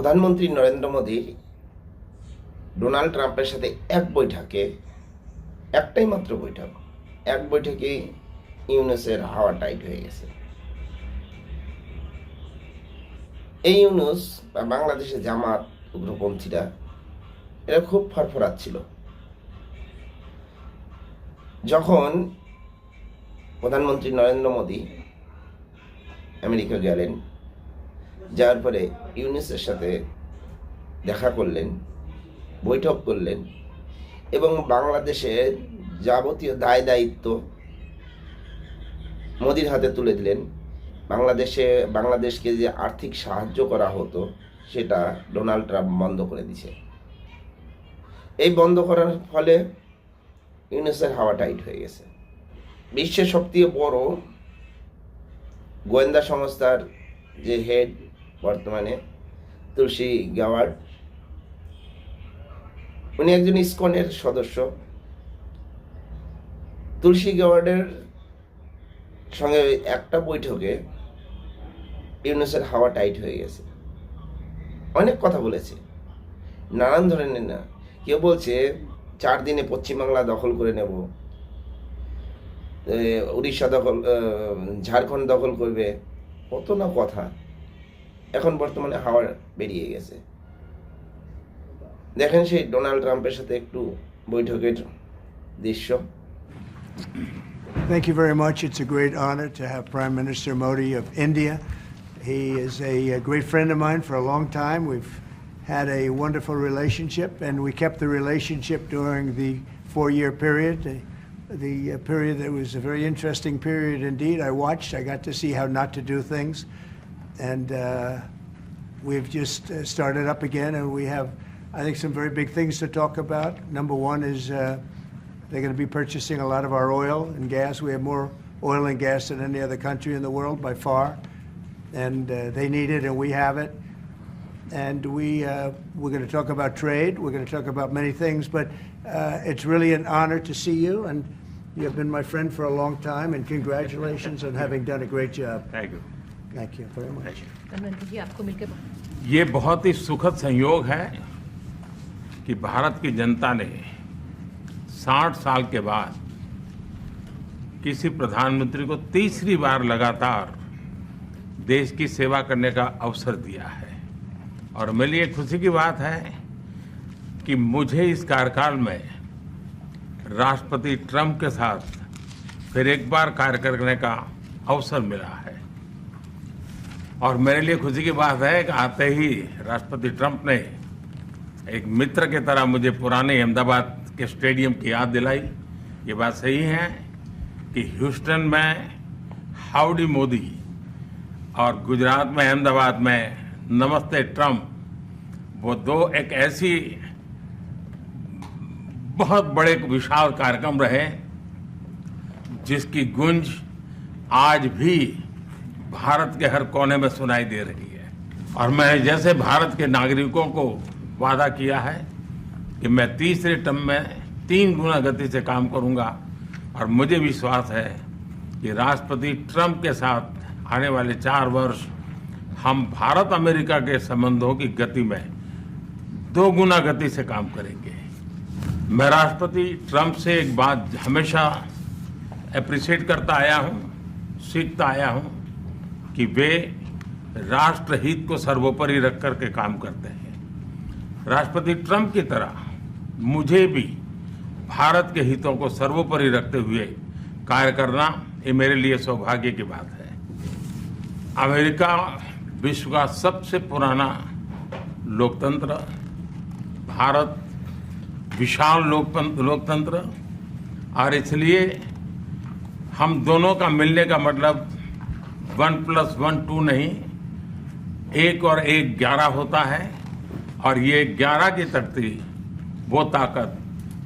প্রধানমন্ত্রী নরেন্দ্র মোদী ডোনাল্ড ট্রাম্পের সাথে এক বৈঠকে, একটাই মাত্র বৈঠক, এক বৈঠকে ইউনুসের হাওয়া টাইট হয়ে গেছে। এই ইউনুস বা বাংলাদেশের জামাত উগ্রপন্থীরা, এরা খুব ফরফরাচ্ছিল যখন প্রধানমন্ত্রী নরেন্দ্র মোদী আমেরিকা গেলেন, যাওয়ার পরে ইউনিসের সাথে দেখা করলেন, বৈঠক করলেন এবং বাংলাদেশের যাবতীয় দায় দায়িত্ব মোদির হাতে তুলে দিলেন। বাংলাদেশে, বাংলাদেশকে যে আর্থিক সাহায্য করা হতো, সেটা ডোনাল্ড ট্রাম্প বন্ধ করে দিছে এই বন্ধ করার ফলে ইউনিসের হাওয়া টাইট হয়ে গেছে। বিশ্বের সবথেকে বড় গোয়েন্দা সংস্থার যে হেড বর্তমানে তুলসী গাওয়ার্ড উনি একজন ইসকনের সদস্য। তুলসী গাওয়ার্ডের সঙ্গে একটা বৈঠকে ইউনুসের হাওয়া টাইট হয়ে গেছে। অনেক কথা বলেছে। নানান ধরনের না। কেউ বলছে, চার দিনে পশ্চিমবাংলা দখল করে নেব। উড়িষ্যা দখল ঝাড়খণ্ড দখল করবে। কত না কথা। এখন বর্তমানে হাওয়া বেরিয়ে গেছে দেখেন সেই ডোনাল্ড ট্রাম্পের সাথে একটু বৈঠকের দৃশ্য Thank you very much. It's a great honor to have Prime Minister Modi of India. He is a, a great friend of mine for a long time. We've had a wonderful relationship, and we kept the relationship during the four year period. The, the uh, period that was a very interesting period indeed. I watched, I got to see how not to do things. and uh, we've just uh, started up again, and we have, I think, some very big things to talk about. Number one is uh, they're going to be purchasing a lot of our oil and gas. We have more oil and gas than any other country in the world by far, and uh, they need it, and we have it. And we uh, we're going to talk about trade. We're going to talk about many things, but uh, it's really an honor to see you and. You have been my friend for a long time, and congratulations on having done a great job. Thank you. Thank you very much. प्रधानमंत्री जी आपको मिलकर बहुत- ये बहुत ही सुखद संयोग है कि भारत की जनता ने 60 साल के बाद किसी प्रधानमंत्री को तीसरी बार लगातार देश की सेवा करने का अवसर दिया है। और मेरे लिए खुशी की बात है कि मुझे इस कार्यकाल में राष्ट्रपति ट्रंप के साथ फिर एक बार कार्य करने का अवसर मिला है। और मेरे लिए खुशी की बात है कि आते ही राष्ट्रपति ट्रंप ने एक मित्र की तरह मुझे पुराने अहमदाबाद के स्टेडियम की याद दिलाई। ये बात सही है कि ह्यूस्टन में हाउडी मोदी और गुजरात में अहमदाबाद में नमस्ते ट्रंप, वो दो एक ऐसी बहुत बड़े विशाल कार्यक्रम रहे जिसकी गुंज आज भी भारत के हर कोने में सुनाई दे रही है। और मैं जैसे भारत के नागरिकों को वादा किया है कि मैं तीसरे टर्म में तीन गुना गति से काम करूँगा, और मुझे विश्वास है कि राष्ट्रपति ट्रंप के साथ आने वाले चार वर्ष हम भारत अमेरिका के संबंधों की गति में दो गुना गति से काम करेंगे। मैं राष्ट्रपति ट्रंप से एक बात हमेशा अप्रिशिएट करता आया हूँ, सीखता आया हूँ। कि वे राष्ट्रहित को सर्वोपरि रख करके काम करते हैं। राष्ट्रपति ट्रंप की तरह मुझे भी भारत के हितों को सर्वोपरि रखते हुए कार्य करना ये मेरे लिए सौभाग्य की बात है। अमेरिका विश्व का सबसे पुराना लोकतंत्र, भारत विशाल लोकतंत्र और इसलिए हम दोनों का मिलने का मतलब वन प्लस वन टू नहीं एक और एक ग्यारह होता है और ये ग्यारह की तख्ती वो ताकत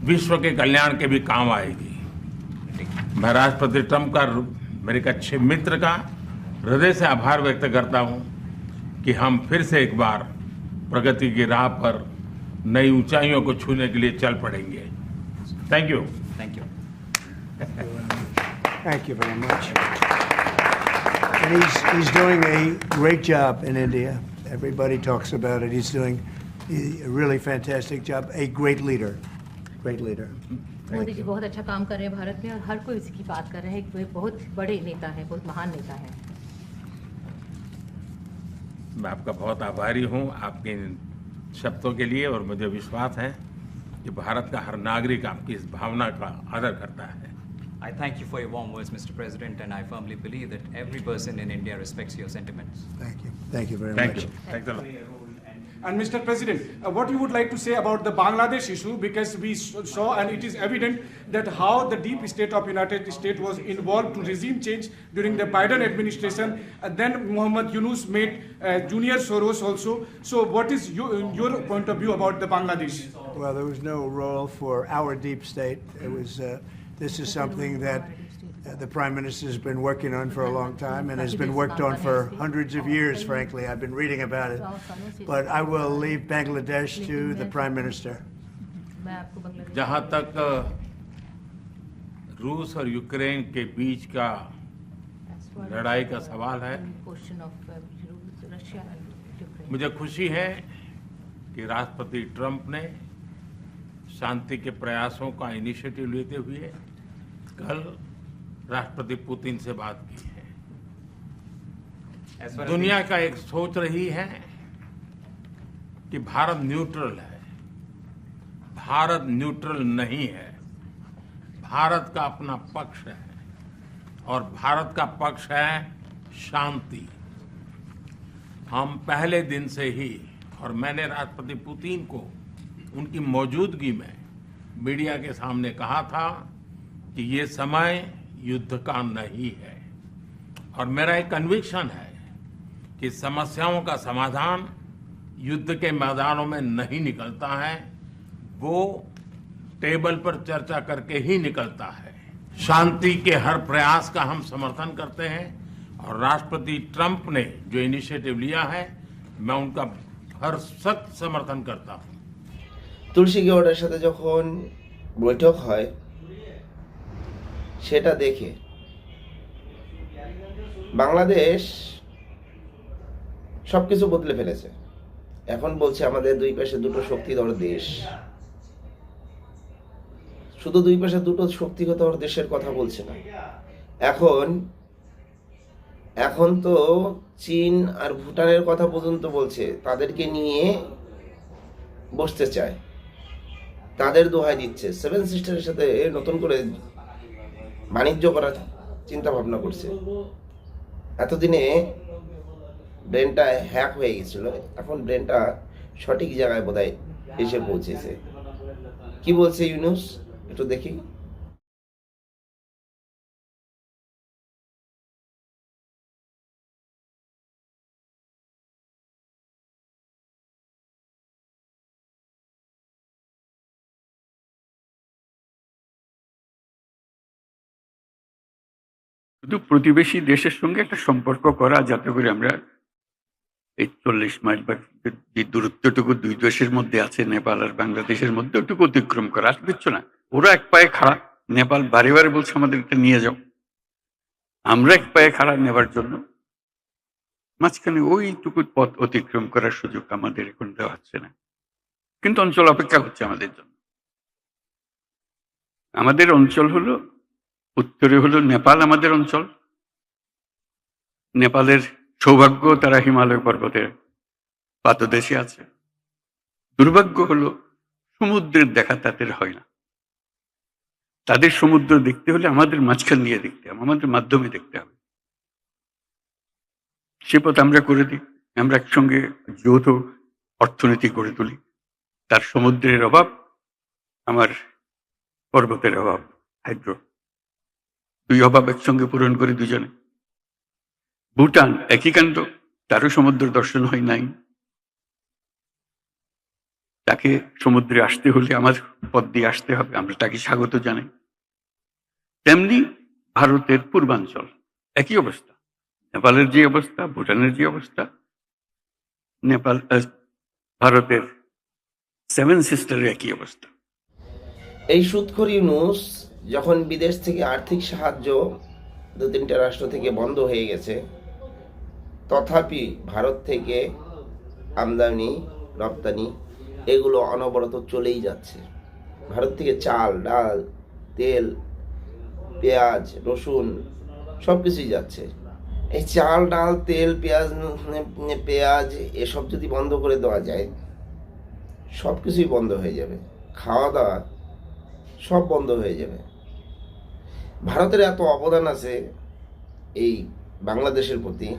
विश्व के कल्याण के भी काम आएगी। मैं राष्ट्रपति ट्रंप का मेरे एक अच्छे मित्र का हृदय से आभार व्यक्त करता हूँ कि हम फिर से एक बार प्रगति की राह पर नई ऊंचाइयों को छूने के लिए चल पड़ेंगे। Thank you thank you thank you very much. And he's, he's doing a great job in India. Everybody talks about it. He's doing a really fantastic job. A great leader. Great leader. Modi ji बहुत अच्छा काम कर रहे हैं भारत में और हर कोई इसकी बात कर रहा है कि वे बहुत बड़े नेता हैं बहुत महान नेता हैं मैं आपका बहुत आभारी हूँ आपके इन शब्दों के लिए और मुझे विश्वास है कि भारत का हर नागरिक आपकी इस भावना का आदर करता है I thank you for your warm words, Mr. President, and I firmly believe that every person in India respects your sentiments. Thank you. Thank you very thank much. You. Thank you. And Mr. President, uh, what you would like to say about the Bangladesh issue because we saw and it is evident that how the deep state of United States was involved to regime change during the Biden administration. Uh, then Muhammad Yunus made uh, Junior Soros also. So what is your, uh, your, point of view about the Bangladesh? Well, there was no role for our deep state. It was uh, this is something that uh, the Prime Minister has been working on for a long time and has been worked on for hundreds of years, frankly. I've been reading about it. But I will leave Bangladesh to the Prime Minister. मैं आपको बांग्लादेश जहां तक रूस और Ukraine के बीच का लड़ाई का सवाल है question of Russia and Ukraine मुझे खुशी है कि राष्ट्रपति ट्रंप ने शांति के प्रयासों का इनिशिएटिव लेते हुए कल राष्ट्रपति पुतिन से बात की है। दुनिया का एक सोच रही है कि भारत न्यूट्रल है। भारत न्यूट्रल नहीं है। भारत का अपना पक्ष है और भारत का पक्ष है शांति। हम पहले दिन से ही और मैंने राष्ट्रपति पुतिन को उनकी मौजूदगी में मीडिया के सामने कहा था कि ये समय युद्ध का नहीं है और मेरा एक कन्विक्शन है कि समस्याओं का समाधान युद्ध के मैदानों में नहीं निकलता है वो टेबल पर चर्चा करके ही निकलता है शांति के हर प्रयास का हम समर्थन करते हैं और राष्ट्रपति ट्रंप ने जो इनिशिएटिव लिया है मैं उनका हर सख्त समर्थन करता हूं তুলসী গৌড়ের সাথে যখন বৈঠক হয় সেটা দেখে। বাংলাদেশ সবকিছু বদলে ফেলেছে। এখন বলছে আমাদের দুই পাশে দুটো শক্তিধর দেশ। শুধু দুই পাশে দুটো শক্তিধর দেশের কথা বলছে না। এখন এখন তো চীন আর ভুটানের কথা পর্যন্ত বলছে, তাদেরকে নিয়ে বসতে চায়। তাদের দোহাই দিচ্ছে। সেভেন সিস্টারের সাথে নতুন করে বাণিজ্য করার চিন্তা ভাবনা করছে। এতদিনে ব্রেনটা হ্যাক হয়ে গেছিল, এখন ব্রেনটা সঠিক জায়গায় বোধহয় এসে পৌঁছেছে। কি বলছে ইউনুস? একটু দেখি। শুধু প্রতিবেশী দেশের সঙ্গে একটা সম্পর্ক করা, যাতে করে আমরা এই চল্লিশ মাইল বা যে দূরত্বটুকু দুই দেশের মধ্যে আছে, নেপাল আর বাংলাদেশের মধ্যে, ওটুকু অতিক্রম করা। আর কিচ্ছু না। ওরা এক পায়ে খাড়া। নেপাল বারে বারে বলছে আমাদের এটা নিয়ে যাও। আমরা এক পায়ে খাড়া নেবার জন্য। মাঝখানে ওইটুকু পথ অতিক্রম করার সুযোগ আমাদের এখন দেওয়া হচ্ছে না। কিন্তু অঞ্চল অপেক্ষা করছে আমাদের জন্য। আমাদের অঞ্চল হলো উত্তরে হলো নেপাল আমাদের অঞ্চল। নেপালের সৌভাগ্য তারা হিমালয় পর্বতের পাতদেশে আছে। দুর্ভাগ্য হলো সমুদ্রের দেখা তাদের হয় না। তাদের সমুদ্র দেখতে হলে আমাদের মাঝখান দিয়ে দেখতে হবে, আমাদের মাধ্যমে দেখতে হবে। সে পথ আমরা করে দিই, আমরা একসঙ্গে যৌথ অর্থনীতি গড়ে তুলি। তার সমুদ্রের অভাব, আমার পর্বতের অভাব, হাইড্রো। দুই অভাব একসঙ্গে পূরণ করে দুজনে। ভুটান একই কাণ্ড, তারও সমুদ্র দর্শন হয় নাই। তাকে সমুদ্রে আসতে হলে আমার পথ দিয়ে আসতে হবে, আমরা তাকে স্বাগত জানাই। তেমনি ভারতের পূর্বাঞ্চল একই অবস্থা। নেপালের যে অবস্থা, ভুটানের যে অবস্থা, নেপাল ভারতের সেভেন সিস্টারের একই অবস্থা। এই সুদখোর ইউনুস যখন বিদেশ থেকে আর্থিক সাহায্য দু তিনটা রাষ্ট্র থেকে বন্ধ হয়ে গেছে, তথাপি ভারত থেকে আমদানি, রপ্তানি এগুলো অনবরত চলেই যাচ্ছে। ভারত থেকে চাল, ডাল, তেল, পেঁয়াজ, রসুন সব কিছুই যাচ্ছে। এই চাল, ডাল, তেল, পেঁয়াজ পেঁয়াজ এসব যদি বন্ধ করে দেওয়া যায়, সব কিছুই বন্ধ হয়ে যাবে। খাওয়া দাওয়া সব বন্ধ হয়ে যাবে। ভারতের এত অবদান আছে এই বাংলাদেশের প্রতি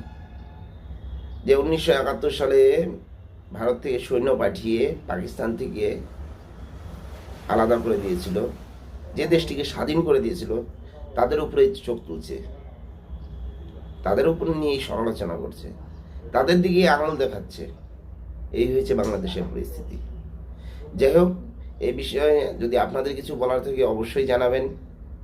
যে উনিশশো একাত্তর সালে ভারত থেকে সৈন্য পাঠিয়ে পাকিস্তান থেকে আলাদা করে দিয়েছিল, যে দেশটিকে স্বাধীন করে দিয়েছিল, তাদের উপরে চোখ তুলছে। তাদের উপর নিয়েই সমালোচনা করছে। তাদের দিকে আঙুল দেখাচ্ছে। এই হয়েছে বাংলাদেশের পরিস্থিতি। যাই হোক এই বিষয়ে যদি আপনাদের কিছু বলার থাকে, অবশ্যই জানাবেন।